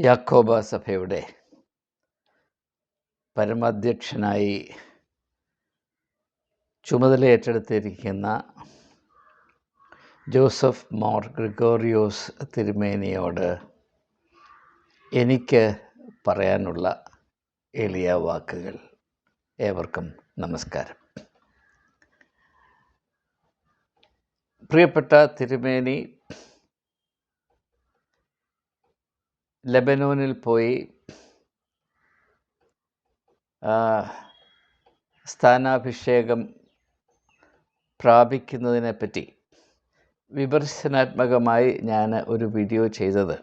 യാക്കോബ സഭയുടെ പരമാധ്യക്ഷനായി ചുമതല ഏറ്റെടുത്തിരിക്കുന്ന ജോസഫ് മോർ ഗ്രിഗോറിയോസ് തിരുമേനിയോട് എനിക്ക് പറയാനുള്ള എളിയ വാക്കുകൾ. ഏവർക്കും നമസ്കാരം. പ്രിയപ്പെട്ട തിരുമേനി ലെബനോനിൽ പോയി സ്ഥാനാഭിഷേകം പ്രാപിക്കുന്നതിനെപ്പറ്റി വിമർശനാത്മകമായി ഞാൻ ഒരു വീഡിയോ ചെയ്തത്.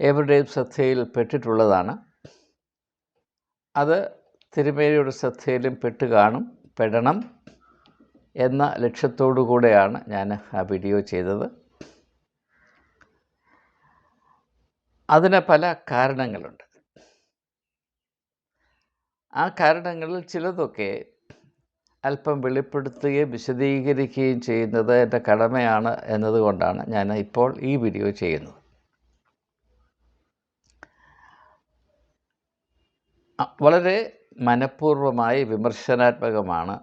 ഏവരുടെയും ശ്രദ്ധയിൽ പെട്ടിട്ടുള്ളതാണ്. അത് തിരുമേനിയുടെ ശ്രദ്ധയിലും പെട്ട് കാണും പെടണം എന്ന ലക്ഷ്യത്തോടു കൂടെയാണ് ഞാൻ ആ വീഡിയോ ചെയ്തത്. അതിന് പല കാരണങ്ങളുണ്ട്. ആ കാരണങ്ങളിൽ ചിലതൊക്കെ അല്പം വെളിപ്പെടുത്തുകയും വിശദീകരിക്കുകയും ചെയ്യുന്നത് എന്റെ കടമയാണ് എന്നതുകൊണ്ടാണ് ഞാൻ ഇപ്പോൾ ഈ വീഡിയോ ചെയ്യുന്നത്. വളരെ മനഃപൂർവമായി വിമർശനാത്മകമാണ്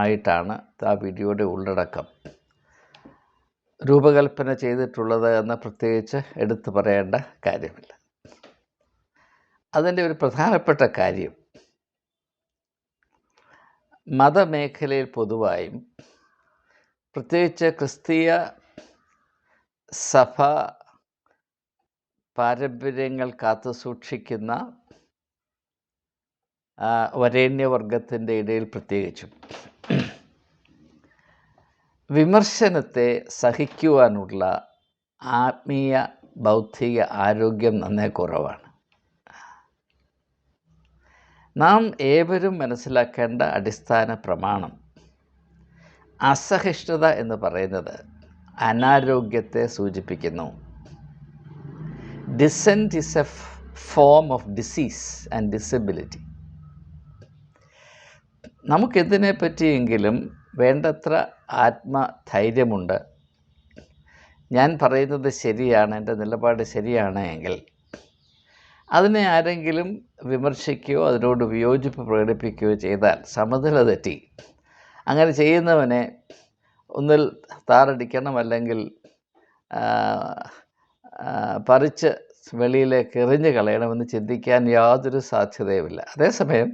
ആയിട്ടാണ് ആ വീഡിയോയുടെ ഉള്ളടക്കം. രൂപകൽപ്പന ചെയ്തിട്ടുള്ളത് എന്ന് പ്രത്യേകിച്ച് എടുത്തു പറയേണ്ട കാര്യമില്ല. അതിന്റെ ഒരു പ്രധാനപ്പെട്ട കാര്യം മതമേഖലയിൽ പൊതുവായും പ്രത്യേകിച്ച് ക്രിസ്തീയ സഭ പാരമ്പര്യങ്ങൾ കാത്തു സൂക്ഷിക്കുന്ന വരേണ്യവർഗത്തിന്റെ ഇടയിൽ പ്രത്യേകിച്ചും വിമർശനത്തെ സഹിക്കുവാനുള്ള ആത്മീയ ബൗദ്ധിക ആരോഗ്യം നന്നേ കുറവാണ്. നാം ഏവരും മനസ്സിലാക്കേണ്ട അടിസ്ഥാന പ്രമാണം അസഹിഷ്ണുത എന്ന് പറയുന്നത് അനാരോഗ്യത്തെ സൂചിപ്പിക്കുന്നു. Dissent is a form of disease and disability നമുക്കെന്തിനെ പറ്റിയെങ്കിലും വേണ്ടത്ര ആത്മധൈര്യമുണ്ട്. ഞാൻ പറയുന്നത് ശരിയാണ് എന്റെ നിലപാട് ശരിയാണ് എങ്കിൽ അതിനെ ആരെങ്കിലും വിമർശിക്കുകയോ അതിനോട് വിയോജിപ്പ് പ്രകടിപ്പിക്കുകയോ ചെയ്താൽ സമനില തെറ്റി. അങ്ങനെ ചെയ്യുന്നവനെ ഒന്നിൽ താറടിക്കണം അല്ലെങ്കിൽ പറിച്ച് വെളിയിലേക്ക് എറിഞ്ഞു കളയണമെന്ന് ചിന്തിക്കാൻ യാതൊരു സാധ്യതയുമില്ല. അതേസമയം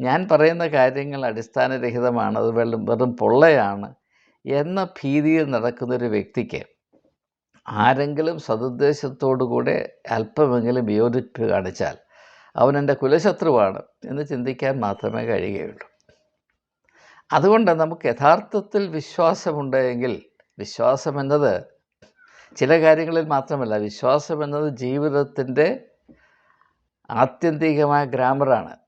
ഞാൻ പറയുന്ന കാര്യങ്ങൾ അടിസ്ഥാനരഹിതമാണ്. അത് വെള്ളം വെറും പൊള്ളയാണ് എന്ന ഭീതിയിൽ നടക്കുന്നൊരു വ്യക്തിക്ക് ആരെങ്കിലും സതുദ്ദേശത്തോടുകൂടെ അല്പമെങ്കിലും വിയോജിപ്പ് കാണിച്ചാൽ അവൻ എന്റെ കുലശത്രുവാണ് എന്ന് ചിന്തിക്കാൻ മാത്രമേ കഴിയുകയുള്ളൂ. അതുകൊണ്ട് നമുക്ക് യഥാർത്ഥത്തിൽ വിശ്വാസമുണ്ടെങ്കിൽ വിശ്വാസം എന്നത് ചില കാര്യങ്ങളിൽ മാത്രമല്ല വിശ്വാസം എന്നത് ജീവിതത്തിന്റെ ആത്യന്തികമായ ഗ്രാമറാണ്.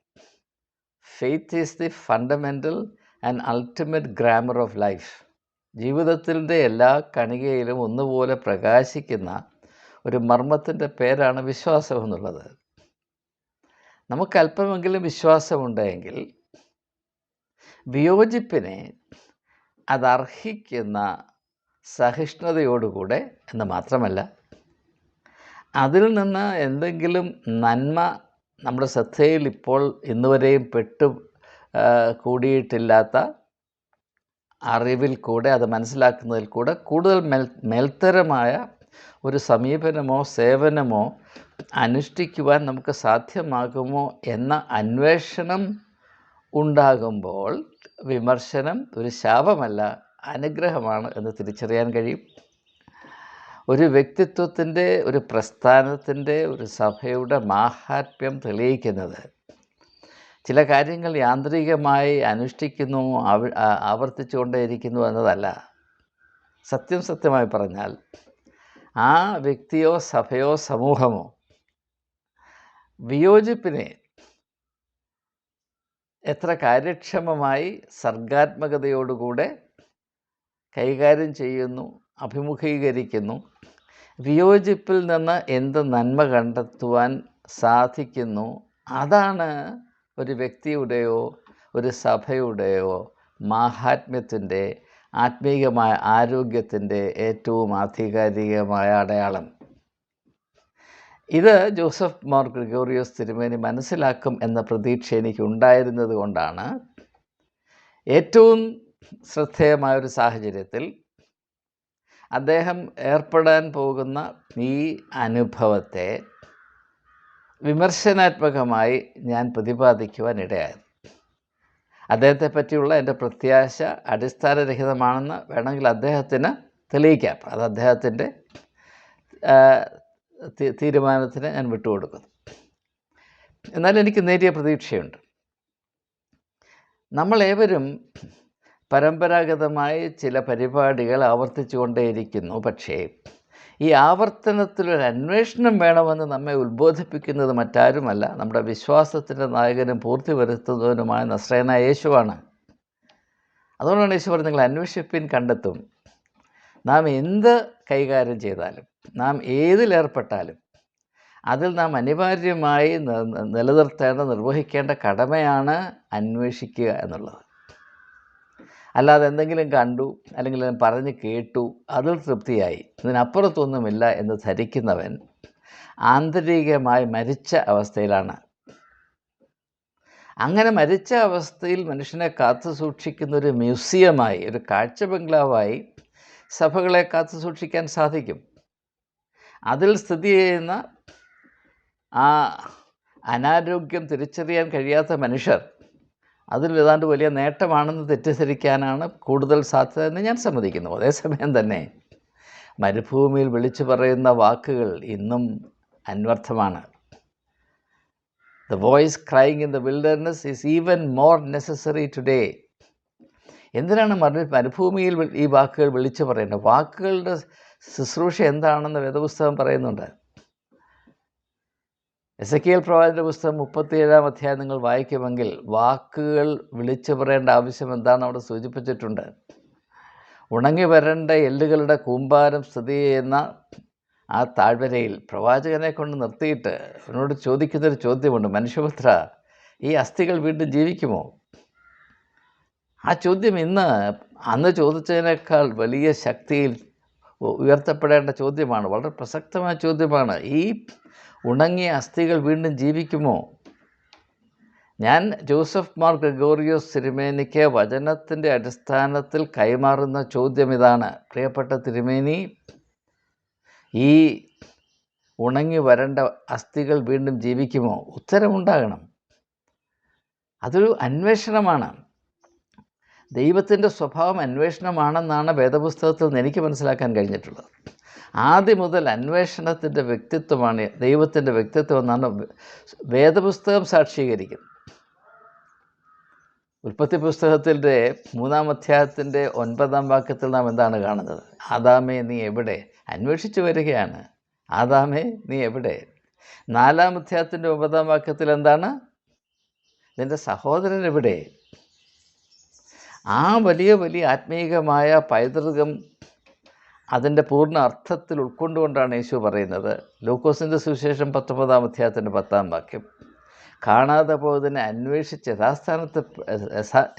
Faith is the fundamental and ultimate grammar of life ജീവിതത്തിന്റെ എല്ലാ കണികയിലും ഒന്നുപോലെ പ്രകാശിക്കുന്ന ഒരു മർമ്മത്തിന്റെ പേരാണ് വിശ്വാസം എന്നുള്ളത്. നമുക്ക് അല്പമെങ്കിലും വിശ്വാസമുണ്ടെങ്കിൽ വിയോജിപ്പിനെ അതർഹിക്കുന്ന സഹിഷ്ണുതയോടുകൂടെ എന്ന് മാത്രമല്ല അതിൽ നിന്ന് എന്തെങ്കിലും നന്മ നമ്മുടെ ശ്രദ്ധയിൽ ഇപ്പോൾ ഇന്നുവരെയും പെട്ടു കൂടിയിട്ടില്ലാത്ത അറിവിൽ കൂടെ അത് മനസ്സിലാക്കുന്നതിൽ കൂടെ കൂടുതൽ മെൽ മേൽത്തരമായ ഒരു സമീപനമോ സേവനമോ അനുഷ്ഠിക്കുവാൻ നമുക്ക് സാധ്യമാകുമോ എന്ന അന്വേഷണം ഉണ്ടാകുമ്പോൾ വിമർശനം ഒരു ശാപമല്ല അനുഗ്രഹമാണ് എന്ന് തിരിച്ചറിയാൻ കഴിയും. ഒരു വ്യക്തിത്വത്തിന്റെ ഒരു പ്രസ്ഥാനത്തിന്റെ ഒരു സഭയുടെ മാഹാത്മ്യം തെളിയിക്കുന്നത്. ചില കാര്യങ്ങൾ യാന്ത്രികമായി അനുഷ്ഠിക്കുന്നു ആവ- ആവർത്തിച്ചുകൊണ്ടേയിരിക്കുന്നു എന്നതല്ല. സത്യം സത്യമായി പറഞ്ഞാൽ ആ വ്യക്തിയോ സഭയോ സമൂഹമോ വിയോജിപ്പിനെ എത്ര കാര്യക്ഷമമായി സർഗാത്മകതയോടുകൂടെ കൈകാര്യം ചെയ്യുന്നു അഭിമുഖീകരിക്കുന്നു. വിയോജിപ്പിൽ നിന്ന് എന്ത് നന്മ കണ്ടെത്തുവാൻ സാധിക്കുന്നു? അതാണ് ഒരു വ്യക്തിയുടെയോ ഒരു സഭയുടെയോ മാഹാത്മ്യത്തിന്റെ ആത്മീകമായ ആരോഗ്യത്തിന്റെ ഏറ്റവും ആധികാരികമായ അടയാളം. ഇത് ജോസഫ് മോർ ഗ്രിഗോറിയോസ് തിരുമേനി മനസ്സിലാക്കും എന്ന പ്രതീക്ഷ എനിക്ക് ഉണ്ടായിരുന്നത് കൊണ്ടാണ്. ഏറ്റവും ശ്രദ്ധേയമായൊരു സാഹചര്യത്തിൽ അദ്ദേഹം ഏർപ്പെടാൻ പോകുന്ന ഈ അനുഭവത്തെ വിമർശനാത്മകമായി ഞാൻ പ്രതിപാദിക്കുവാൻ ഇടയായത് അദ്ദേഹത്തെ പറ്റിയുള്ള എന്റെ പ്രത്യാശ അടിസ്ഥാനരഹിതമാണെന്ന് വേണമെങ്കിൽ അദ്ദേഹത്തിന് തെളിയിക്കാം. അത് അദ്ദേഹത്തിന്റെ തീരുമാനത്തിന് ഞാൻ വിട്ടുകൊടുക്കുന്നു. എന്നാൽ എനിക്ക് നേരിയ പ്രതീക്ഷയുണ്ട്. നമ്മളേവരും പരമ്പരാഗതമായി ചില പരിപാടികൾ ആവർത്തിച്ചുകൊണ്ടേയിരിക്കുന്നു. പക്ഷേ ഈ ആവർത്തനത്തിലൊരു അന്വേഷണം വേണമെന്ന് നമ്മെ ഉത്ബോധിപ്പിക്കുന്നത് മറ്റാരുമല്ല. നമ്മുടെ വിശ്വാസത്തിന്റെ നായകനും പൂർത്തി വരുത്തുന്നവനുമായ നസ്രേന യേശുവാണ്. അതുകൊണ്ടാണ് യേശു പറഞ്ഞത് നിങ്ങൾ അന്വേഷിപ്പിൻ കണ്ടെത്തും. നാം എന്ത് കൈകാര്യം ചെയ്താലും നാം ഏതിലേർപ്പെട്ടാലും അതിൽ നാം അനിവാര്യമായി നിലനിർത്തേണ്ട നിർവഹിക്കേണ്ട കടമയാണ് അന്വേഷിക്കുക എന്നുള്ളത്. അല്ലാതെ എന്തെങ്കിലും കണ്ടു അല്ലെങ്കിൽ പറഞ്ഞ് കേട്ടു അതിൽ തൃപ്തിയായി. ഇതിനപ്പുറത്തൊന്നുമില്ല എന്ന് ധരിക്കുന്നവൻ ആന്തരികമായി മരിച്ച അവസ്ഥയിലാണ്. അങ്ങനെ മരിച്ച അവസ്ഥയിൽ മനുഷ്യനെ കാത്തു സൂക്ഷിക്കുന്ന ഒരു മ്യൂസിയമായി ഒരു കാഴ്ച ബംഗ്ലാവായി സഭകളെ കാത്തു സൂക്ഷിക്കാൻ സാധിക്കും. അതിൽ സ്ഥിതി ചെയ്യുന്ന ആ അനാരോഗ്യം തിരിച്ചറിയാൻ കഴിയാത്ത മനുഷ്യർ അതിൽ ഏതാണ്ട് വലിയ നേട്ടമാണെന്ന് തെറ്റിദ്ധരിക്കാനാണ് കൂടുതൽ സാധ്യത എന്ന് ഞാൻ സമ്മതിക്കുന്നു. അതേസമയം തന്നെ മരുഭൂമിയിൽ വിളിച്ചു പറയുന്ന വാക്കുകൾ ഇന്നും അന്വർത്ഥമാണ്. The voice crying in the wilderness is even more necessary today എന്തിനാണ് മരു മരുഭൂമിയിൽ ഈ വാക്കുകൾ വിളിച്ചു പറയേണ്ടത് വാക്കുകളുടെ ശുശ്രൂഷ എന്താണെന്ന് വേദപുസ്തകം പറയുന്നുണ്ട്. എസ് എ കെ എൽ പ്രവാചന്റെ പുസ്തകം മുപ്പത്തിയേഴാം അധ്യായം നിങ്ങൾ വായിക്കുമെങ്കിൽ വാക്കുകൾ വിളിച്ചു പറയേണ്ട ആവശ്യം എന്താണെന്ന് അവിടെ സൂചിപ്പിച്ചിട്ടുണ്ട്. ഉണങ്ങി വരേണ്ട എല്ലുകളുടെ കൂമ്പാരം സ്ഥിതി ചെയ്യുന്ന ആ താഴ്വരയിൽ പ്രവാചകനെ കൊണ്ട് നിർത്തിയിട്ട് അവനോട് ചോദിക്കുന്നൊരു ചോദ്യമുണ്ട്. മനുഷ്യപുത്ര ഈ അസ്ഥികൾ വീണ്ടും ജീവിക്കുമോ? ആ ചോദ്യം ഇന്ന് അന്ന് ചോദിച്ചതിനേക്കാൾ വലിയ ശക്തിയിൽ ഉയർത്തപ്പെടേണ്ട ചോദ്യമാണ്. വളരെ പ്രസക്തമായ ചോദ്യമാണ്. ഈ ഉണങ്ങിയ അസ്ഥികൾ വീണ്ടും ജീവിക്കുമോ? ഞാൻ ജോസഫ് മാർ ഗ്രിഗോറിയോസ് തിരുമേനിക്ക് വചനത്തിന്റെ അടിസ്ഥാനത്തിൽ കൈമാറുന്ന ചോദ്യം ഇതാണ്. പ്രിയപ്പെട്ട തിരുമേനി ഈ ഉണങ്ങി വരേണ്ട അസ്ഥികൾ വീണ്ടും ജീവിക്കുമോ? ഉത്തരമുണ്ടാകണം. അതൊരു അന്വേഷണമാണ്. ദൈവത്തിന്റെ സ്വഭാവം അന്വേഷണമാണെന്നാണ് വേദപുസ്തകത്തിൽ നിന്ന് എനിക്ക് മനസ്സിലാക്കാൻ കഴിഞ്ഞിട്ടുള്ളത്. ആദ്യം മുതൽ അന്വേഷണത്തിന്റെ വ്യക്തിത്വമാണ് ദൈവത്തിന്റെ വ്യക്തിത്വം എന്നാണ് വേദപുസ്തകം സാക്ഷീകരിക്കുന്നത്. ഉൽപ്പത്തി പുസ്തകത്തിന്റെ മൂന്നാം അധ്യായത്തിന്റെ ഒൻപതാം വാക്യത്തിൽ നാം എന്താണ് കാണുന്നത്? ആദാമേ നീ എവിടെ? അന്വേഷിച്ചു വരികയാണ്. ആദാമേ നീ എവിടെ? നാലാം അധ്യായത്തിന്റെ ഒമ്പതാം വാക്യത്തിൽ എന്താണ്? നിന്റെ സഹോദരൻ എവിടെ? ആ വലിയ വലിയ ആത്മീയമായ പൈതൃകം അതിന്റെ പൂർണ അർത്ഥത്തിൽ ഉൾക്കൊണ്ടുകൊണ്ടാണ് യേശു പറയുന്നത്. ലൂക്കോസിന്റെ സുവിശേഷം പത്തൊമ്പതാം അധ്യായത്തിന്റെ പത്താം വാക്യം. കാണാതെ പോയതിനെ അന്വേഷിച്ച് യഥാസ്ഥാനത്ത്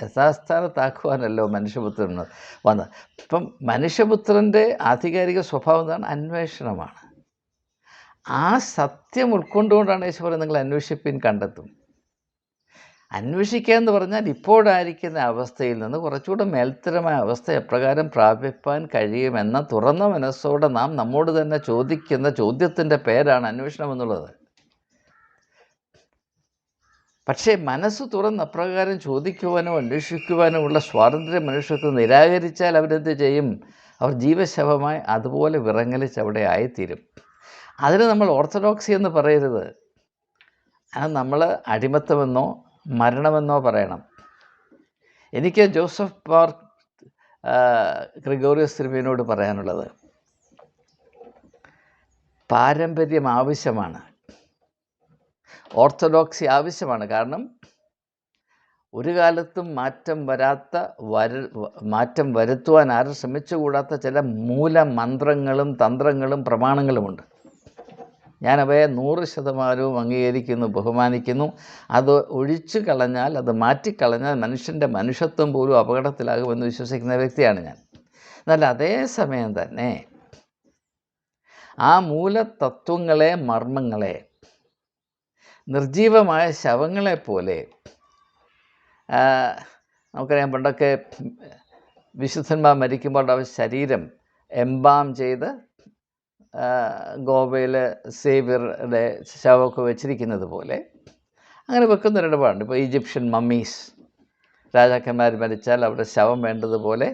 യഥാസ്ഥാനത്താക്കുവാനല്ലോ മനുഷ്യപുത്രൻ വന്നത്. ഇപ്പം മനുഷ്യപുത്രന്റെ ആധികാരിക സ്വഭാവം എന്താണ്? അന്വേഷണമാണ്. ആ സത്യം ഉൾക്കൊണ്ടുകൊണ്ടാണ് യേശു പറയുന്നത് നിങ്ങൾ അന്വേഷിപ്പിൻ കണ്ടെത്തും. അന്വേഷിക്കുക എന്ന് പറഞ്ഞാൽ ഇപ്പോഴായിരിക്കുന്ന അവസ്ഥയിൽ നിന്ന് കുറച്ചുകൂടെ മേൽത്തരമായ അവസ്ഥ എപ്രകാരം പ്രാപിപ്പാൻ കഴിയുമെന്ന തുറന്ന മനസ്സോടെ നാം നമ്മോട് തന്നെ ചോദിക്കുന്ന ചോദ്യത്തിന്റെ പേരാണ് അന്വേഷണം എന്നുള്ളത്. പക്ഷേ മനസ്സ് തുറന്ന് അപ്രകാരം ചോദിക്കുവാനോ അന്വേഷിക്കുവാനോ ഉള്ള സ്വാതന്ത്ര്യം മനുഷ്യർക്ക് നിരാകരിച്ചാൽ അവരെന്ത് ചെയ്യും? അവർ ജീവശവമായി അതുപോലെ വിറങ്ങലിച്ച് അവിടെ ആയിത്തീരും. അതിന് നമ്മൾ ഓർത്തഡോക്സി എന്ന് പറയരുത്. അത് നമ്മൾ അടിമത്തമെന്നോ മരണമെന്നോ പറയണം. എനിക്ക് ജോസഫ് പാർ ഗ്രിഗോറിയസ് തിരുമേനോട് പറയാനുള്ളത്. പാരമ്പര്യം ആവശ്യമാണ്. ഓർത്തഡോക്സി ആവശ്യമാണ്. കാരണം ഒരു കാലത്തും മാറ്റം വരാത്ത വര മാറ്റം വരുത്തുവാൻ ആരും ശ്രമിച്ചുകൂടാത്ത ചില മൂലമന്ത്രങ്ങളും തന്ത്രങ്ങളും പ്രമാണങ്ങളുമുണ്ട്. ഞാൻ അവയെ നൂറ് ശതമാനവും അംഗീകരിക്കുന്നു ബഹുമാനിക്കുന്നു. അത് ഒഴിച്ചു കളഞ്ഞാൽ അത് മാറ്റിക്കളഞ്ഞാൽ മനുഷ്യന്റെ മനുഷ്യത്വം പോലും അപകടത്തിലാകുമെന്ന് വിശ്വസിക്കുന്ന വ്യക്തിയാണ് ഞാൻ. എന്നാൽ അതേ സമയം തന്നെ ആ മൂലതത്വങ്ങളെ മർമ്മങ്ങളെ നിർജീവമായ ശവങ്ങളെ പോലെ നമുക്കറിയാം പണ്ടൊക്കെ വിശുദ്ധന്മാർ മരിക്കുമ്പോൾ അവർ ശരീരം എംബാം ചെയ്ത് ഗോവയിൽ സേവ്യറുടെ ശവമൊക്കെ വെച്ചിരിക്കുന്നത് പോലെ അങ്ങനെ വെക്കുന്ന ഒരിടപാടുണ്ട്. ഇപ്പോൾ ഈജിപ്ഷ്യൻ മമ്മീസ് രാജാക്കന്മാർ മരിച്ചാൽ അവരുടെ ശവം വേണ്ടതുപോലെ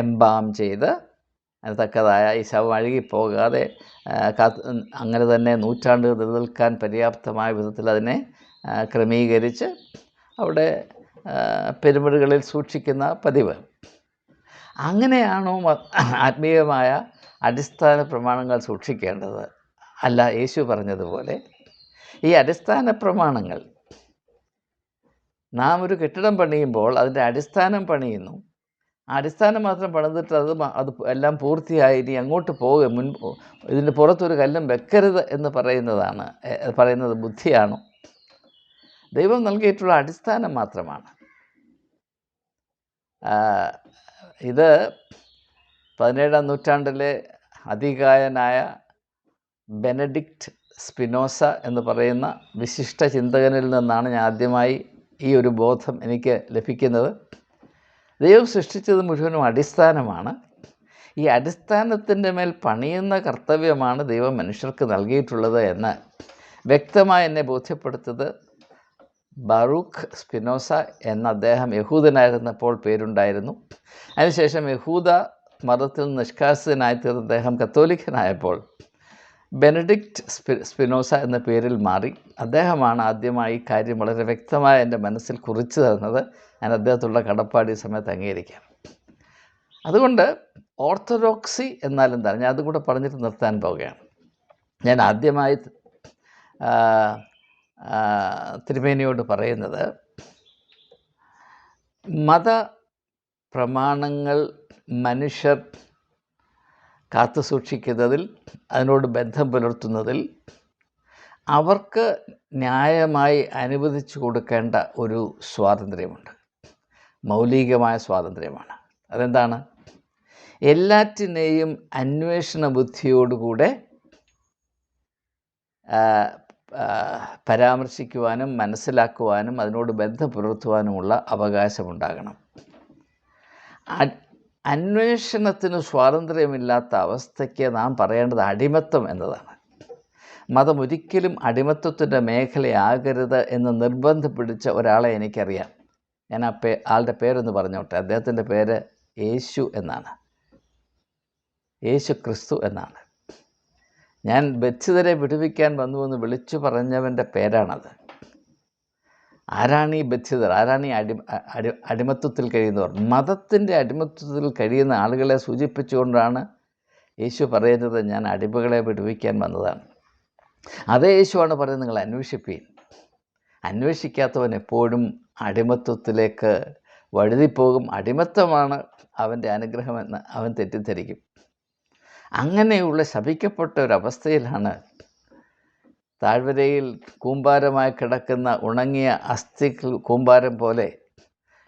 എംബാം ചെയ്ത് അതിന് തക്കതായ ഈ ശവം അഴുകിപ്പോകാതെ അങ്ങനെ തന്നെ നൂറ്റാണ്ടുകൾ നിലനിൽക്കാൻ പര്യാപ്തമായ വിധത്തിൽ അതിനെ ക്രമീകരിച്ച് അവിടെ പിരമിഡുകളിൽ സൂക്ഷിക്കുന്ന പതിവ്. അങ്ങനെയാണോ ആത്മീയമായ അടിസ്ഥാന പ്രമാണങ്ങൾ സൂക്ഷിക്കേണ്ടത് അല്ല യേശു പറഞ്ഞതുപോലെ ഈ അടിസ്ഥാന പ്രമാണങ്ങൾ നാം ഒരു കെട്ടിടം പണിയുമ്പോൾ അതിന്റെ അടിസ്ഥാനം പണിയുന്നു. അടിസ്ഥാനം മാത്രം പണിതിട്ട് അത് അത് എല്ലാം പൂർത്തിയായി ഇനി അങ്ങോട്ട് പോകുക മുൻ ഇതിന്റെ പുറത്തൊരു കല്ലും വെക്കരുത് എന്ന് പറയുന്നതാണ് പറയുന്നത് ബുദ്ധിയാണ്. ദൈവം നൽകിയിട്ടുള്ള അടിസ്ഥാനം മാത്രമാണ്. ഇത് പതിനേഴാം നൂറ്റാണ്ടിലെ അതികായനായ ബെനഡിക്റ്റ് സ്പിനോസ എന്ന് പറയുന്ന വിശിഷ്ട ചിന്തകനിൽ നിന്നാണ് ഞാൻ ആദ്യമായി ഈ ഒരു ബോധം എനിക്ക് ലഭിക്കുന്നത്. ദൈവം സൃഷ്ടിച്ചത് മുഴുവനും അടിസ്ഥാനമാണ്. ഈ അടിസ്ഥാനത്തിന്റെ മേൽ പണിയുന്ന കർത്തവ്യമാണ് ദൈവം മനുഷ്യർക്ക് നൽകിയിട്ടുള്ളത് എന്ന് വ്യക്തമായി എന്നെ ബോധ്യപ്പെടുത്തത് ബറൂഖ് സ്പിനോസ എന്ന അദ്ദേഹം യഹൂദനായിരുന്നപ്പോൾ പേരുണ്ടായിരുന്നു. അതിനുശേഷം യഹൂദ മതത്തിൽ നിഷ്കാസിതനായി തീർന്ന അദ്ദേഹം കത്തോലിക്കനായപ്പോൾ ബെനഡിക്റ്റ് സ്പി സ്പിനോസ എന്ന പേരിൽ മാറി. അദ്ദേഹമാണ് ആദ്യമായി ഈ കാര്യം വളരെ വ്യക്തമായി എന്റെ മനസ്സിൽ കുറിച്ചു തന്നത്. ഞാൻ അദ്ദേഹത്തുള്ള കടപ്പാട് സമയത്ത് അംഗീകരിക്കാം. അതുകൊണ്ട് ഓർത്തഡോക്സി എന്നാൽ എന്താണ് ഞാൻ അതും കൂടെ പറഞ്ഞിട്ട് നിർത്താൻ പോവുകയാണ്. ഞാൻ ആദ്യമായി തിരുമേനിയോട് പറയുന്നത് മത പ്രമാണങ്ങൾ മനുഷ്യർ കാത്തു സൂക്ഷിക്കുന്നതിൽ അതിനോട് ബന്ധം പുലർത്തുന്നതിൽ അവർക്ക് ന്യായമായി അനുവദിച്ചു കൊടുക്കേണ്ട ഒരു സ്വാതന്ത്ര്യമുണ്ട്. മൗലികമായ സ്വാതന്ത്ര്യമാണ്. അതെന്താണ്? എല്ലാറ്റിനെയും അന്വേഷണ ബുദ്ധിയോടുകൂടെ പരാമർശിക്കുവാനും മനസ്സിലാക്കുവാനും അതിനോട് ബന്ധം പുലർത്തുവാനുമുള്ള അവകാശമുണ്ടാകണം. അന്വേഷണത്തിന് സ്വാതന്ത്ര്യമില്ലാത്ത അവസ്ഥയ്ക്ക് നാം പറയേണ്ടത് അടിമത്തം എന്നതാണ്. മതം ഒരിക്കലും അടിമത്തത്തിന്റെ മേഖലയാകരുത് എന്ന് നിർബന്ധം പിടിച്ച ഒരാളെ എനിക്കറിയാം. ഞാൻ ആ പേ ആളുടെ പേരൊന്ന് പറഞ്ഞോട്ടെ. അദ്ദേഹത്തിന്റെ പേര് യേശു എന്നാണ്. യേശു ക്രിസ്തു എന്നാണ്. ഞാൻ ബച്ചിതരെ വിടുവിക്കാൻ വന്നു എന്ന് വിളിച്ചു പറഞ്ഞവന്റെ പേരാണത്. ആരാണ് ഈ ബദ്ധിതർ ആരാണ് ഈ അടി അടി അടിമത്വത്തിൽ കഴിയുന്നവർ? മതത്തിന്റെ അടിമത്വത്തിൽ കഴിയുന്ന ആളുകളെ സൂചിപ്പിച്ചുകൊണ്ടാണ് യേശു പറയുന്നത് ഞാൻ അടിമകളെ വിടുവിക്കാൻ വന്നതാണ്. അതേ യേശുവാണ് പറയുന്നത് നിങ്ങൾ അന്വേഷിപ്പീൻ. അന്വേഷിക്കാത്തവൻ എപ്പോഴും അടിമത്വത്തിലേക്ക് വഴുതിപ്പോകും. അടിമത്തമാണ് അവന്റെ അനുഗ്രഹമെന്ന് അവൻ തെറ്റിദ്ധരിക്കും. അങ്ങനെയുള്ള ശപിക്കപ്പെട്ട ഒരവസ്ഥയിലാണ് താഴ്വരയിൽ കൂമ്പാരമായി കിടക്കുന്ന ഉണങ്ങിയ അസ്ഥി കൂമ്പാരം പോലെ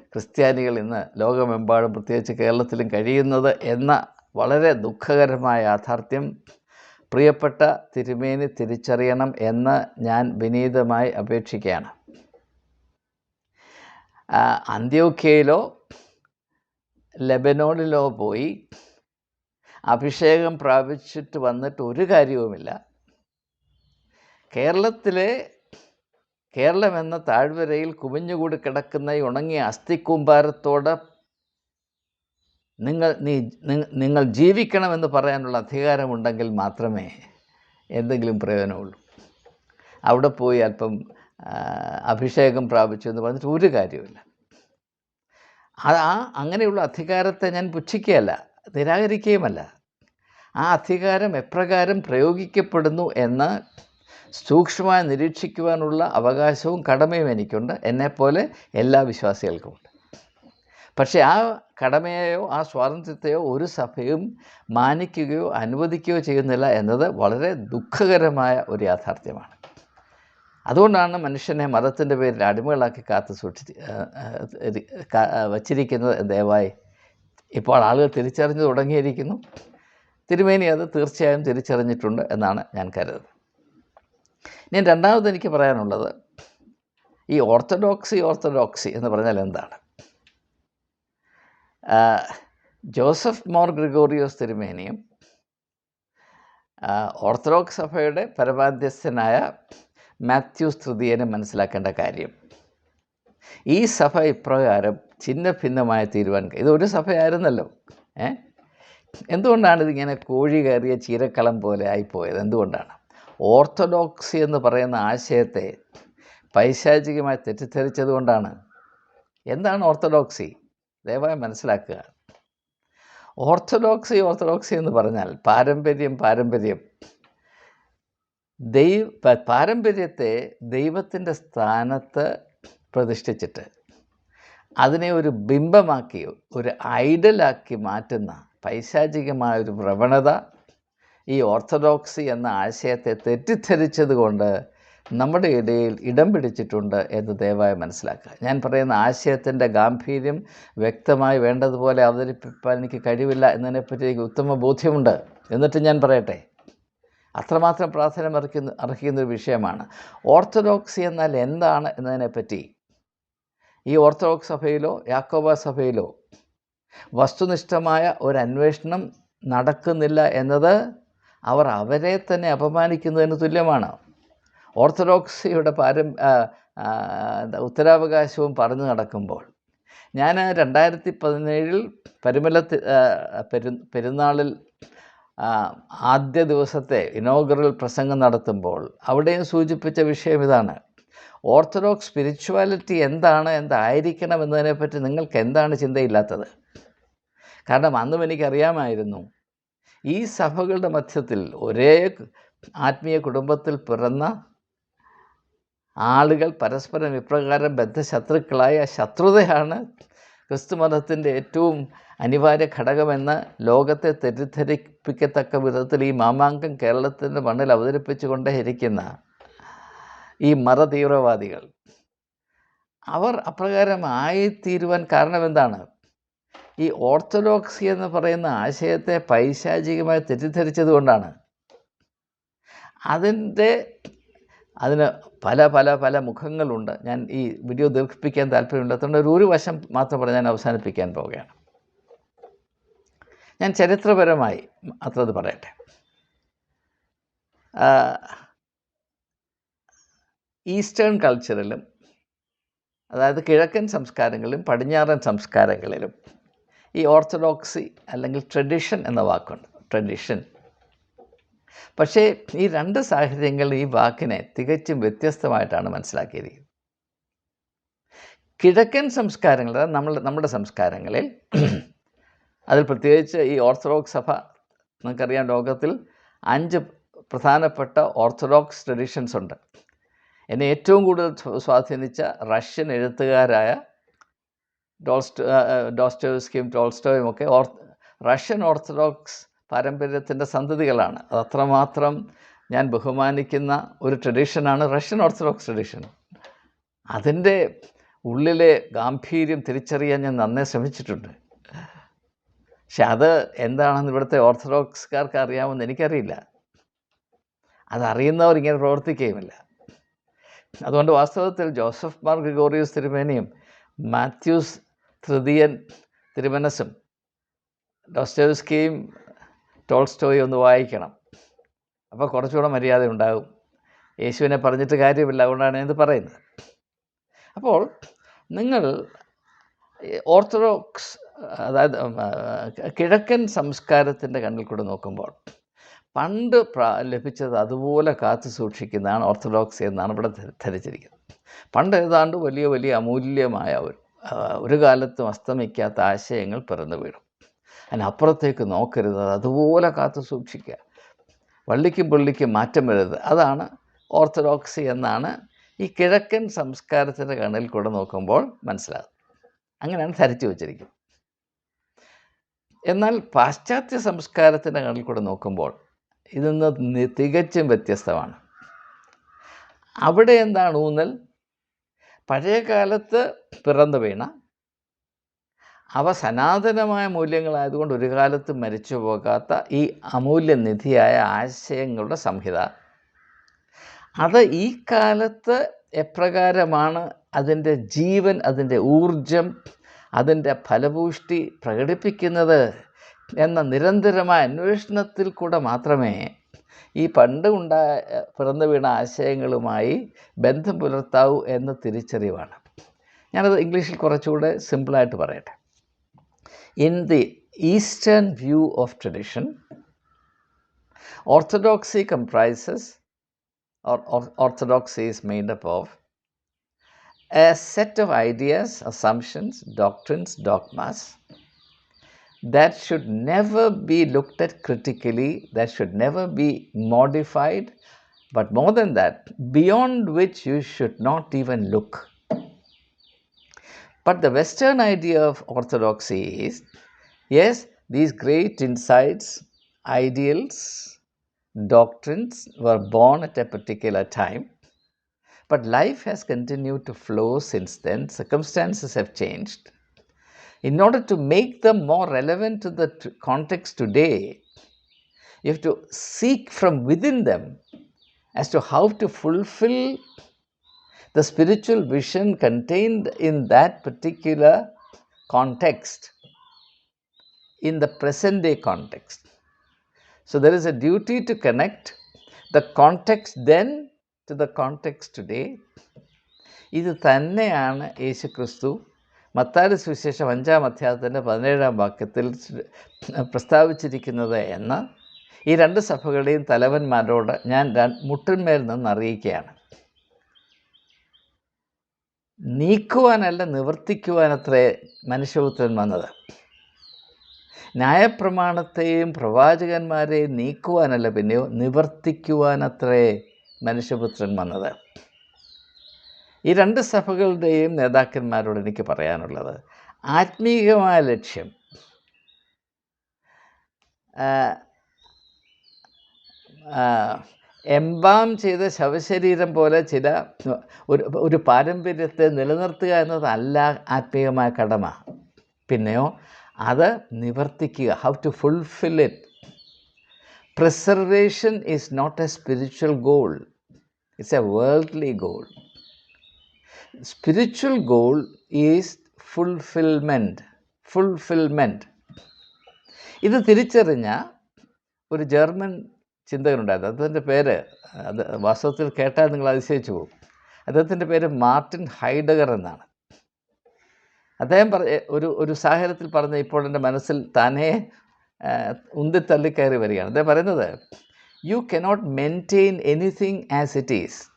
ക്രിസ്ത്യാനികൾ ഇന്ന് ലോകമെമ്പാടും പ്രത്യേകിച്ച് കേരളത്തിലും കഴിയുന്നത് എന്ന വളരെ ദുഃഖകരമായ യാഥാർത്ഥ്യം. പ്രിയപ്പെട്ട തിരുമേനി തിരിച്ചറിയണം എന്ന് ഞാൻ വിനീതമായി അപേക്ഷിക്കുകയാണ്. ആ, അന്ത്യോക്യയിലോ ലെബനോണിലോ പോയി അഭിഷേകം പ്രാപിച്ചിട്ട് വന്നിട്ട് ഒരു കാര്യവുമില്ല. കേരളത്തിലെ കേരളം എന്ന താഴ്വരയിൽ കുമിഞ്ഞുകൂടി കിടക്കുന്ന ഈ ഉണങ്ങിയ അസ്ഥിക്കൂമ്പാരത്തോട് നിങ്ങൾ നീ നിങ്ങൾ ജീവിക്കണമെന്ന് പറയാനുള്ള അധികാരമുണ്ടെങ്കിൽ മാത്രമേ എന്തെങ്കിലും പ്രയോജനമുള്ളൂ. അവിടെ പോയി അല്പം അഭിഷേകം പ്രാപിച്ചു എന്ന് പറഞ്ഞിട്ട് ഒരു കാര്യമില്ല ആ അങ്ങനെയുള്ള അധികാരത്തെ ഞാൻ പുച്ഛിക്കുകയല്ല നിരാകരിക്കുകയുമല്ല. ആ അധികാരം എപ്രകാരം പ്രയോഗിക്കപ്പെടുന്നു എന്ന് സൂക്ഷ്മമായി നിരീക്ഷിക്കുവാനുള്ള അവകാശവും കടമയും എനിക്കുണ്ട്. എന്നെപ്പോലെ എല്ലാ വിശ്വാസികൾക്കും ഉണ്ട്. പക്ഷേ ആ കടമയെയോ ആ സ്വാതന്ത്ര്യത്തെയോ ഒരു സഭയും മാനിക്കുകയോ അനുവദിക്കുകയോ ചെയ്യുന്നില്ല എന്നത് വളരെ ദുഃഖകരമായ ഒരു യാഥാർത്ഥ്യമാണ്. അതുകൊണ്ടാണ് മനുഷ്യനെ മതത്തിന്റെ പേരിൽ അടിമകളാക്കി കാത്തു ആ, വച്ചിരിക്കുന്നത്. ദയവായി ഇപ്പോൾ ആളുകൾ തിരിച്ചറിഞ്ഞു തുടങ്ങിയിരിക്കുന്നു. തിരുമേനി അത് തീർച്ചയായും തിരിച്ചറിഞ്ഞിട്ടുണ്ട് എന്നാണ് ഞാൻ കരുതുന്നത്. ഇനി രണ്ടാമത് എനിക്ക് പറയാനുള്ളത് ഈ ഓർത്തഡോക്സി ഓർത്തഡോക്സി എന്ന് പറഞ്ഞാൽ എന്താണ്? ജോസഫ് മോർ ഗ്രിഗോറിയോസ് തിരുമേനിയും ഓർത്തഡോക്സ് സഭയുടെ പരമാധ്യസ്ഥനായ മാത്യൂസ് തൃതീയനെ മനസ്സിലാക്കേണ്ട കാര്യം ഈ സഭ ഇപ്രകാരം ചിന്ന ഭിന്നമായ തീരുമാനം ഇത് ഒരു സഭയായിരുന്നല്ലോ ഏ? എന്തുകൊണ്ടാണ് ഇതിങ്ങനെ കോഴി കയറിയ ചീരക്കളം പോലെ ആയിപ്പോയത് എന്തുകൊണ്ടാണ്? ഓർത്തഡോക്സി എന്ന് പറയുന്ന ആശയത്തെ പൈശാചികമായി തെറ്റിദ്ധരിച്ചത് കൊണ്ടാണ്. എന്താണ് ഓർത്തഡോക്സി? ദയവായി മനസ്സിലാക്കുക. ഓർത്തഡോക്സി ഓർത്തഡോക്സി എന്ന് പറഞ്ഞാൽ പാരമ്പര്യം പാരമ്പര്യം. ദൈവ പാരമ്പര്യത്തെ ദൈവത്തിന്റെ സ്ഥാനത്ത് പ്രതിഷ്ഠിച്ചിട്ട് അതിനെ ഒരു ബിംബമാക്കി ഒരു ഐഡലാക്കി മാറ്റുന്ന പൈശാചികമായ ഒരു പ്രവണത ഈ ഓർത്തഡോക്സി എന്ന ആശയത്തെ തെറ്റിദ്ധരിച്ചത് കൊണ്ട് നമ്മുടെ ഇടയിൽ ഇടം പിടിച്ചിട്ടുണ്ട് എന്ന് ദയവായി മനസ്സിലാക്കുക. ഞാൻ പറയുന്ന ആശയത്തിന്റെ ഗാംഭീര്യം വ്യക്തമായി വേണ്ടതുപോലെ അവതരിപ്പിക്കാൻ എനിക്ക് കഴിവില്ല എന്നതിനെപ്പറ്റി എനിക്ക് ഉത്തമ ബോധ്യമുണ്ട്. എന്നിട്ട് ഞാൻ പറയട്ടെ അത്രമാത്രം പ്രാധാന്യം അർഹിക്കുന്ന അർഹിക്കുന്ന ഒരു വിഷയമാണ്. ഓർത്തഡോക്സി എന്നാൽ എന്താണ് എന്നതിനെപ്പറ്റി? ഈ ഓർത്തഡോക്സ് സഭയിലോ യാക്കോബ സഭയിലോ വസ്തുനിഷ്ഠമായ ഒരു അന്വേഷണം നടക്കുന്നില്ല എന്നത് അവർ അവരെ തന്നെ അപമാനിക്കുന്നതിന് തുല്യമാണ്. ഓർത്തഡോക്സിയുടെ പാരം ഉത്തരാവകാശവും പറഞ്ഞു നടക്കുമ്പോൾ ഞാൻ രണ്ടായിരത്തി പതിനേഴിൽ പരിമല പെരു പെരുന്നാളിൽ ആദ്യ ദിവസത്തെ ഇനോഗ്രൽ പ്രസംഗം നടത്തുമ്പോൾ അവിടെയും സൂചിപ്പിച്ച വിഷയം ഇതാണ്. ഓർത്തഡോക്സ് സ്പിരിച്വാലിറ്റി എന്താണ് എന്തായിരിക്കണം എന്നതിനെപ്പറ്റി നിങ്ങൾക്ക് എന്താണ് ചിന്തയില്ലാത്തത്? കാരണം അന്നും എനിക്കറിയാമായിരുന്നു ഈ സഭകളുടെ മധ്യത്തിൽ ഒരേ ആത്മീയ കുടുംബത്തിൽ പിറന്ന ആളുകൾ പരസ്പരം ഇപ്രകാരം ബദ്ധശത്രുക്കളായ ശത്രുതയാണ് ക്രിസ്തുമതത്തിന്റെ ഏറ്റവും അനിവാര്യ ഘടകമെന്ന് ലോകത്തെ തെറ്റിദ്ധരിപ്പിക്കത്തക്ക വിധത്തിൽ ഈ മാമാങ്കം കേരളത്തിന്റെ മണ്ണിൽ അവതരിപ്പിച്ചുകൊണ്ടേ ഇരിക്കുന്ന ഈ മതതീവ്രവാദികൾ. അവർ അപ്രകാരം ആയിത്തീരുവാൻ കാരണം എന്താണ് ഈ ഓർത്തഡോക്സി എന്ന് പറയുന്ന ആശയത്തെ പൈശാചികമായി തെറ്റിദ്ധരിച്ചത് കൊണ്ടാണ്. അതിന്റെ അതിന് പല പല പല മുഖങ്ങളുണ്ട്. ഞാൻ ഈ വീഡിയോ ദീർഘിപ്പിക്കാൻ താല്പര്യമില്ലാത്തതുകൊണ്ട് ഒരു ഒരു വശം മാത്രം പറഞ്ഞ് ഞാൻ അവസാനിപ്പിക്കാൻ പോവുകയാണ്. ഞാൻ ചരിത്രപരമായി അത്ര അത് പറയട്ടെ. ഈസ്റ്റേൺ കൾച്ചറിലും അതായത് കിഴക്കൻ സംസ്കാരങ്ങളിലും പടിഞ്ഞാറൻ സംസ്കാരങ്ങളിലും ഈ ഓർത്തഡോക്സി അല്ലെങ്കിൽ ട്രഡിഷൻ എന്ന വാക്കുണ്ട്. ട്രഡിഷൻ. പക്ഷേ ഈ രണ്ട് സാഹചര്യങ്ങളിൽ ഈ വാക്കിനെ തികച്ചും വ്യത്യസ്തമായിട്ടാണ് മനസ്സിലാക്കിയിരിക്കുന്നത്. കിഴക്കൻ സംസ്കാരങ്ങൾ നമ്മൾ നമ്മുടെ സംസ്കാരങ്ങളിൽ അതിൽ പ്രത്യേകിച്ച് ഈ ഓർത്തഡോക്സ് സഭ നമുക്കറിയാം ലോകത്തിൽ അഞ്ച് പ്രധാനപ്പെട്ട ഓർത്തഡോക്സ് ട്രഡീഷൻസ് ഉണ്ട്. എന്നെ ഏറ്റവും കൂടുതൽ സ്വാധീനിച്ച റഷ്യൻ എഴുത്തുകാരായ ഡോൾസ്റ്റോ ഡോസ്റ്റോസ്കിയും ടോൾസ്റ്റോയും ഒക്കെ ഓർ റഷ്യൻ ഓർത്തഡോക്സ് പാരമ്പര്യത്തിന്റെ സന്തതികളാണ്. അത് അത്രമാത്രം ഞാൻ ബഹുമാനിക്കുന്ന ഒരു ട്രഡീഷനാണ് റഷ്യൻ ഓർത്തഡോക്സ് ട്രഡീഷൻ. അതിന്റെ ഉള്ളിലെ ഗാംഭീര്യം തിരിച്ചറിയാൻ ഞാൻ നന്നേ ശ്രമിച്ചിട്ടുണ്ട്. പക്ഷെ അത് എന്താണെന്ന് ഇവിടുത്തെ ഓർത്തഡോക്സ്കാർക്ക് അറിയാമെന്ന് എനിക്കറിയില്ല. അതറിയുന്നവർ ഇങ്ങനെ പ്രവർത്തിക്കുകയുമില്ല. അതുകൊണ്ട് വാസ്തവത്തിൽ ജോസഫ് മാർ ഗ്രിഗോറിയസ് തിരുമേനിയും മാത്യൂസ് തൃതീയൻ തിരുമനസും ഡോസ്റ്റോസ്കിയും ടോൾസ്റ്റോയും ഒന്ന് വായിക്കണം. അപ്പോൾ കുറച്ചുകൂടെ മര്യാദ ഉണ്ടാകും. യേശുവിനെ പറഞ്ഞിട്ട് കാര്യമില്ല അതുകൊണ്ടാണ് ഞാനിത് പറയുന്നത്. അപ്പോൾ നിങ്ങൾ ഓർത്തഡോക്സ് അതായത് കിഴക്കൻ സംസ്കാരത്തിന്റെ കണ്ണിൽ കൂടെ നോക്കുമ്പോൾ പണ്ട് ലഭിച്ചത് അതുപോലെ കാത്തു സൂക്ഷിക്കുന്നതാണ് ഓർത്തഡോക്സ് എന്നാണ് ഇവിടെ ധരിച്ചിരിക്കുന്നത്. പണ്ട് ഏതാണ്ട് വലിയ വലിയ അമൂല്യമായ ഒരു ഒരു കാലത്തും അസ്തമിക്കാത്ത ആശയങ്ങൾ പിറന്നു വീഴും. അതിനപ്പുറത്തേക്ക് നോക്കരുത് അത് അതുപോലെ കാത്തു സൂക്ഷിക്കുക. വള്ളിക്കും പുള്ളിക്കും മാറ്റം വരരുത് അതാണ് ഓർത്തഡോക്സി എന്നാണ് ഈ കിഴക്കൻ സംസ്കാരത്തിന്റെ കണ്ണിൽ കൂടെ നോക്കുമ്പോൾ മനസ്സിലാകും അങ്ങനെയാണ് ധരിച്ചു വച്ചിരിക്കുന്നത്. എന്നാൽ പാശ്ചാത്യ സംസ്കാരത്തിന്റെ കണ്ണിൽ കൂടെ നോക്കുമ്പോൾ ഇതിന്ന് തികച്ചും വ്യത്യസ്തമാണ്. അവിടെ എന്താണ് ഊന്നൽ? പഴയ കാലത്ത് പിറന്നു വീണ അവ സനാതനമായ മൂല്യങ്ങളായതുകൊണ്ട് ഒരു കാലത്ത് മരിച്ചു പോകാത്ത ഈ അമൂല്യനിധിയായ ആശയങ്ങളുടെ സംഹിത. അത് ഈ കാലത്ത് എപ്രകാരമാണ് അതിന്റെ ജീവൻ അതിന്റെ ഊർജം അതിന്റെ ഫലപുഷ്ടി പ്രകടിപ്പിക്കുന്നത് എന്ന നിരന്തരമായ അന്വേഷണത്തിൽ കൂടെ മാത്രമേ ഈ പണ്ട് ഉണ്ടായ പിറന്നു വീണ ആശയങ്ങളുമായി ബന്ധം പുലർത്താവൂ എന്ന തിരിച്ചറിവാണ്. ഞാനത് ഇംഗ്ലീഷിൽ കുറച്ചുകൂടെ സിമ്പിളായിട്ട് പറയട്ടെ. In the eastern view of tradition orthodoxy comprises orthodoxy is made up of a set of ideas assumptions doctrines dogmas that should never be looked at critically, that should never be modified, but more than that, beyond which you should not even look. But the Western idea of orthodoxy is yes, these great insights, ideals, doctrines were born at a particular time, but life has continued to flow since then. Circumstances have changed In order to make them more relevant to the t- context today, you have to seek from within them as to how to fulfill the spiritual vision contained in that particular context, in the present day context. So there is a duty to connect the context then to the context today. ഇത് തന്നെയാണ് യേശു ക്രിസ്തു മത്താരി സുവിശേഷം അഞ്ചാം അധ്യായത്തിന്റെ പതിനേഴാം വാക്യത്തിൽ പ്രസ്താവിച്ചിരിക്കുന്നത് എന്ന് ഈ രണ്ട് സഭകളുടെയും തലവന്മാരോട് ഞാൻ മുട്ടിന്മേൽ നിന്ന് അറിയിക്കുകയാണ്. നീക്കുവാനല്ല നിവർത്തിക്കുവാനത്രേ മനുഷ്യപുത്രൻ വന്നത്. ന്യായപ്രമാണത്തെയും പ്രവാചകന്മാരെയും നീക്കുവാനല്ല പിന്നെയോ നിവർത്തിക്കുവാനത്രേ മനുഷ്യപുത്രൻ വന്നത്. ഈ രണ്ട് സഭകളുടെയും നേതാക്കന്മാരോട് എനിക്ക് പറയാനുള്ളത് ആത്മീകമായ ലക്ഷ്യം. എംബാം ചെയ്ത ശവശരീരം പോലെ ചില ഒരു ഒരു പാരമ്പര്യത്തെ നിലനിർത്തുക എന്നതല്ല ആത്മീയമായ കടമ. പിന്നെയോ അത് നിവർത്തിക്കുക how to fulfil it preservation is not a spiritual goal it's a worldly goal spiritual goal is fulfilment fulfilment ഇത് തിരിച്ചറിഞ്ഞ ഒരു ജർമ്മൻ ചിന്തകനുണ്ടായിരുന്നു. അദ്ദേഹത്തിന്റെ പേര് അത് വാസ്തവത്തിൽ കേട്ടാൽ നിങ്ങൾ അതിശയിച്ചു പോകും. അദ്ദേഹത്തിന്റെ പേര് മാർട്ടിൻ ഹൈഡഗർ എന്നാണ്. അദ്ദേഹം പറ ഒരു ഒരു സാഹചര്യത്തിൽ പറഞ്ഞ ഇപ്പോൾ എന്റെ മനസ്സിൽ താനേ ഉന്തിത്തള്ളിക്കയറി വരികയാണ്. അദ്ദേഹം പറയുന്നത് you cannot maintain anything as it is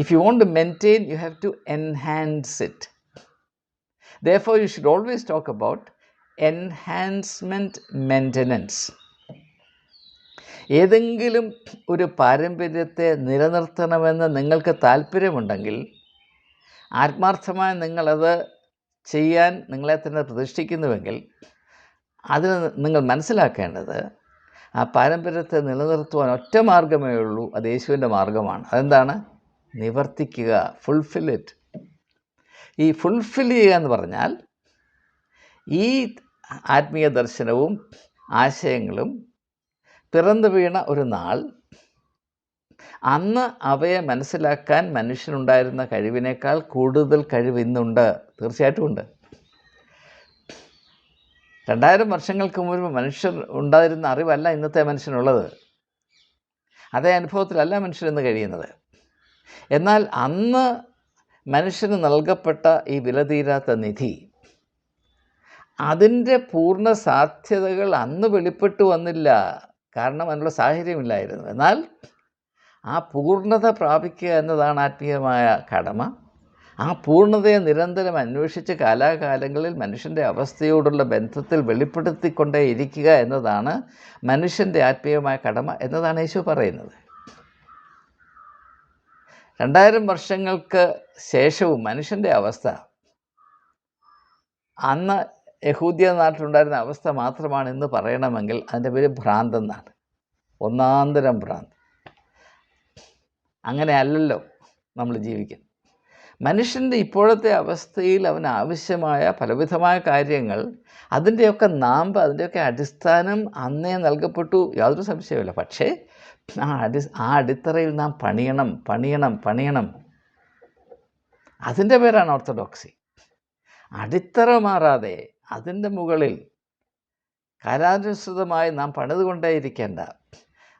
if you want to maintain, you have to enhance it. therefore you should always talk about enhancement maintenance. ഏതെങ്കിലും ഒരു പാരമ്പര്യത്തെ നിലനിർത്തണമെന്ന് നിങ്ങൾക്ക് താല്പര്യമുണ്ടെങ്കിൽ ആത്മാർത്ഥമായി നിങ്ങളത് ചെയ്യാൻ നിങ്ങളെ തന്നെ പ്രതിഷ്ഠിക്കുന്നുവെങ്കിൽ അതിന് നിങ്ങൾ മനസ്സിലാക്കേണ്ടത് ആ പാരമ്പര്യത്തെ നിലനിർത്തുവാൻ ഒറ്റ മാർഗമേ ഉള്ളൂ അത് യേശുവിന്റെ മാർഗമാണ്. അതെന്താണ്? നിവർത്തിക്കുക ഫുൾഫിൽ ഇറ്റ് ഈ ഫുൾഫിൽ ചെയ്യുക എന്ന് പറഞ്ഞാൽ ഈ ആത്മീയ ദർശനവും ആശയങ്ങളും പിറന്നു വീണ ഒരു നാൾ അന്ന് അവയെ മനസ്സിലാക്കാൻ മനുഷ്യനുണ്ടായിരുന്ന കഴിവിനേക്കാൾ കൂടുതൽ കഴിവ് ഇന്നുണ്ട്. തീർച്ചയായിട്ടും ഉണ്ട്. രണ്ടായിരം വർഷങ്ങൾക്ക് മുമ്പ് മനുഷ്യർ ഉണ്ടായിരുന്ന അറിവല്ല ഇന്നത്തെ മനുഷ്യനുള്ളത്. അതേ അനുഭവത്തിലല്ല മനുഷ്യൻ ഇന്ന് കഴിയുന്നത്. എന്നാൽ അന്ന് മനുഷ്യന് നൽകപ്പെട്ട ഈ വിലതീരാത്ത നിധി അതിന്റെ പൂർണ സാധ്യതകൾ അന്ന് വെളിപ്പെട്ടു വന്നില്ല. കാരണം അതിനുള്ള സാഹചര്യമില്ലായിരുന്നു. എന്നാൽ ആ പൂർണത പ്രാപിക്കുക എന്നതാണ് ആത്മീയമായ കടമ. ആ പൂർണതയെ നിരന്തരം അന്വേഷിച്ച് കാലാകാലങ്ങളിൽ മനുഷ്യന്റെ അവസ്ഥയോടുള്ള ബന്ധത്തിൽ വെളിപ്പെടുത്തിക്കൊണ്ടേ ഇരിക്കുക എന്നതാണ് മനുഷ്യന്റെ ആത്മീയമായ കടമ എന്നതാണ് യേശു പറയുന്നത്. രണ്ടായിരം വർഷങ്ങൾക്ക് ശേഷവും മനുഷ്യന്റെ അവസ്ഥ. അന്ന് യഹൂദിയ നാട്ടിലുണ്ടായിരുന്ന അവസ്ഥ മാത്രമാണ് ഇന്ന് പറയണമെങ്കിൽ അതിന്റെ പേര് ഭ്രാന്തെന്നാണ് ഒന്നാന്തരം ഭ്രാന്ത് അങ്ങനെ അല്ലല്ലോ നമ്മൾ ജീവിക്കുന്നത്. മനുഷ്യന്റെ ഇപ്പോഴത്തെ അവസ്ഥയിൽ അവന് ആവശ്യമായ പലവിധമായ കാര്യങ്ങൾ അതിന്റെയൊക്കെ നാമ്പ് അതിന്റെയൊക്കെ അടിസ്ഥാനം അന്നേ നൽകപ്പെട്ടു. യാതൊരു സംശയമില്ല പക്ഷേ ആ അടി ആ അടിത്തറയിൽ നാം പണിയണം പണിയണം പണിയണം. അതിന്റെ പേരാണ് ഓർത്തഡോക്സി. അടിത്തറ മാറാതെ അതിന്റെ മുകളിൽ കാലാനുസൃതമായി നാം പണിതുകൊണ്ടേയിരിക്കേണ്ട.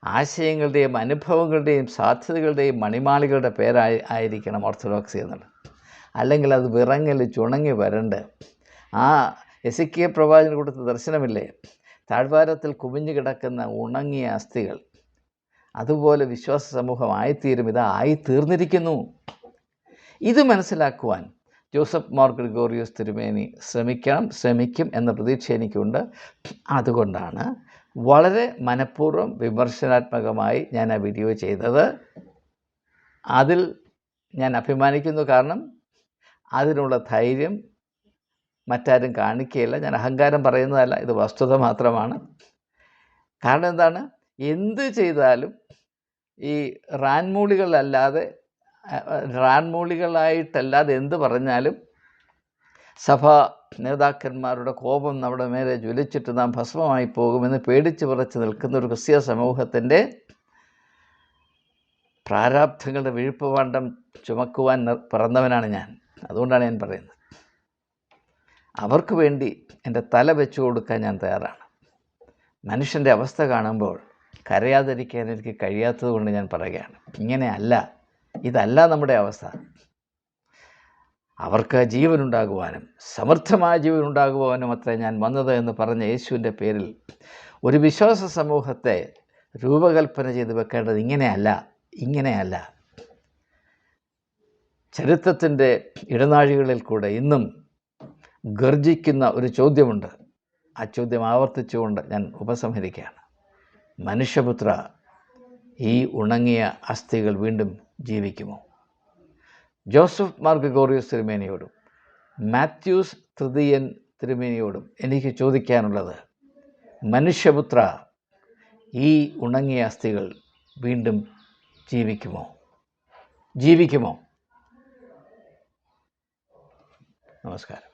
ആശയങ്ങളുടെയും അനുഭവങ്ങളുടെയും സാധ്യതകളുടെയും മണിമാളികളുടെ പേരായി ആയിരിക്കണം ഓർത്തഡോക്സി എന്നുള്ളത്. അല്ലെങ്കിൽ അത് വിറങ്ങൽ ചുണങ്ങി വരണ്ട്. ആ എസിക്കിയ പ്രവാചകന് കൊടുത്ത ദർശനമില്ലേ? താഴ്വാരത്തിൽ കുമിഞ്ഞു കിടക്കുന്ന ഉണങ്ങിയ അസ്ഥികൾ. അതുപോലെ വിശ്വാസ സമൂഹം ആയിത്തീരും ഇത് തീർന്നിരിക്കുന്നു ഇത് മനസ്സിലാക്കുവാൻ ജോസഫ് മോർ ഗ്രിഗോറിയോസ് തിരുമേനി ശ്രമിക്കണം ശ്രമിക്കും എന്ന പ്രതീക്ഷ എനിക്കുണ്ട്. അതുകൊണ്ടാണ് വളരെ മനഃപൂർവം വിമർശനാത്മകമായി ഞാൻ ആ വീഡിയോ ചെയ്തത്. അതിൽ ഞാൻ അഭിമാനിക്കുന്നു. കാരണം അതിനുള്ള ധൈര്യം മറ്റാരും കാണിക്കുകയില്ല. ഞാൻ അഹങ്കാരം പറയുന്നതല്ല ഇത് വസ്തുത മാത്രമാണ്. കാരണം എന്താണ്? എന്ത് ചെയ്താലും ഈ റാൻമൂളികളല്ലാതെ റാൻമൂളികളായിട്ടല്ലാതെ എന്ത് പറഞ്ഞാലും സഭാ നേതാക്കന്മാരുടെ കോപം നമ്മുടെ മേലെ ജ്വലിച്ചിട്ട് നാം ഭസ്മമായി പോകുമെന്ന് പേടിച്ച് പറച്ച് നിൽക്കുന്ന ഒരു ക്രിസ്തീയ സമൂഹത്തിന്റെ പ്രാരാബ്ധങ്ങളുടെ വിഴുപ്പുപാണ്ഡം ചുമക്കുവാൻ പറന്നവനാണ് ഞാൻ. അതുകൊണ്ടാണ് ഞാൻ പറയുന്നത്. അവർക്ക് വേണ്ടി എന്റെ തല വെച്ചു കൊടുക്കാൻ ഞാൻ തയ്യാറാണ്. മനുഷ്യന്റെ അവസ്ഥ കാണുമ്പോൾ കരയാതിരിക്കാൻ എനിക്ക് കഴിയാത്തത് കൊണ്ട് ഞാൻ പറയുകയാണ്. ഇങ്ങനെയല്ല ഇതല്ല നമ്മുടെ അവസ്ഥ. അവർക്ക് ജീവനുണ്ടാകുവാനും സമൃദ്ധമായ ജീവനുണ്ടാകുവാനും അത്ര ഞാൻ വന്നത് എന്ന് പറഞ്ഞ യേശുവിന്റെ പേരിൽ ഒരു വിശ്വാസ സമൂഹത്തെ രൂപകൽപ്പന ചെയ്ത് വെക്കേണ്ടത് ഇങ്ങനെയല്ല ഇങ്ങനെയല്ല ചരിത്രത്തിന്റെ ഇടനാഴികളിൽ കൂടെ ഇന്നും ഗർജിക്കുന്ന ഒരു ചോദ്യമുണ്ട്. ആ ചോദ്യം ആവർത്തിച്ചുകൊണ്ട് ഞാൻ ഉപസംഹരിക്കുകയാണ്. മനുഷ്യപുത്ര ഈ ഉണങ്ങിയ അസ്ഥികൾ വീണ്ടും ജീവിക്കുമോ? ജോസഫ് മാർ ഗ്രിഗോറിയസ് തിരുമേനിയോടും മാത്യൂസ് തൃതീയൻ തിരുമേനിയോടും എനിക്ക് ചോദിക്കാനുള്ളത് മനുഷ്യപുത്ര ഈ ഉണങ്ങിയ അസ്ഥികൾ വീണ്ടും ജീവിക്കുമോ? ജീവിക്കുമോ? നമസ്കാരം.